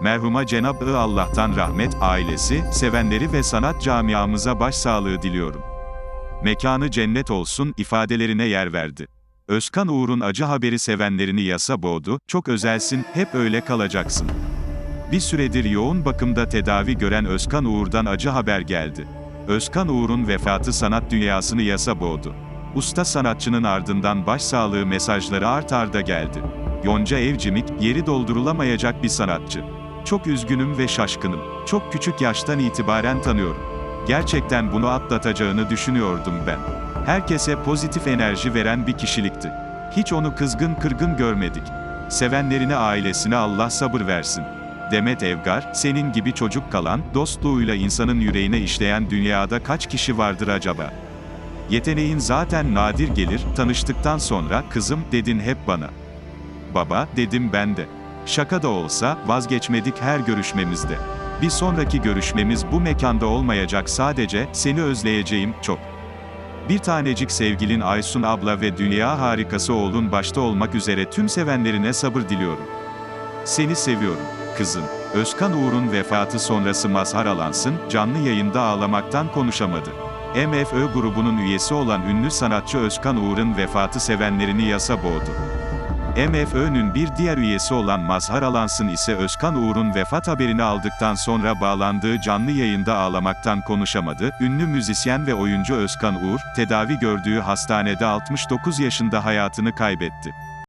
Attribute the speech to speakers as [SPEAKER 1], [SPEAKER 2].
[SPEAKER 1] Merhuma Cenab-ı Allah'tan rahmet, ailesi, sevenleri ve sanat camiamıza başsağlığı diliyorum. Mekanı cennet olsun ifadelerine yer verdi. Özkan Uğur'un acı haberi sevenlerini yasa boğdu, çok özelsin, hep öyle kalacaksın. Bir süredir yoğun bakımda tedavi gören Özkan Uğur'dan acı haber geldi. Özkan Uğur'un vefatı sanat dünyasını yasa boğdu. Usta sanatçının ardından başsağlığı mesajları art arda geldi. Yonca Evcimik, yeri doldurulamayacak bir sanatçı. Çok üzgünüm ve şaşkınım. Çok küçük yaştan itibaren tanıyorum. Gerçekten bunu atlatacağını düşünüyordum ben. Herkese pozitif enerji veren bir kişilikti. Hiç onu kızgın kırgın görmedik. Sevenlerine ailesine Allah sabır versin. Demet Evgar, senin gibi çocuk kalan, dostluğuyla insanın yüreğine işleyen dünyada kaç kişi vardır acaba? Yeteneğin zaten nadir gelir, tanıştıktan sonra, kızım, dedin hep bana. Baba, dedim ben de. Şaka da olsa, vazgeçmedik her görüşmemizde. Bir sonraki görüşmemiz bu mekanda olmayacak sadece, seni özleyeceğim, çok. Bir tanecik sevgilin Aysun abla ve dünya harikası oğlun başta olmak üzere tüm sevenlerine sabır diliyorum. Seni seviyorum, kızım. Özkan Uğur'un vefatı sonrası mazhar alansın, canlı yayında ağlamaktan konuşamadı. MFÖ grubunun üyesi olan ünlü sanatçı Özkan Uğur'un vefatı sevenlerini yasa boğdu. MFÖ'nün bir diğer üyesi olan Mazhar Alansın ise Özkan Uğur'un vefat haberini aldıktan sonra bağlandığı canlı yayında ağlamaktan konuşamadı. Ünlü müzisyen ve oyuncu Özkan Uğur, tedavi gördüğü hastanede 69 yaşında hayatını kaybetti.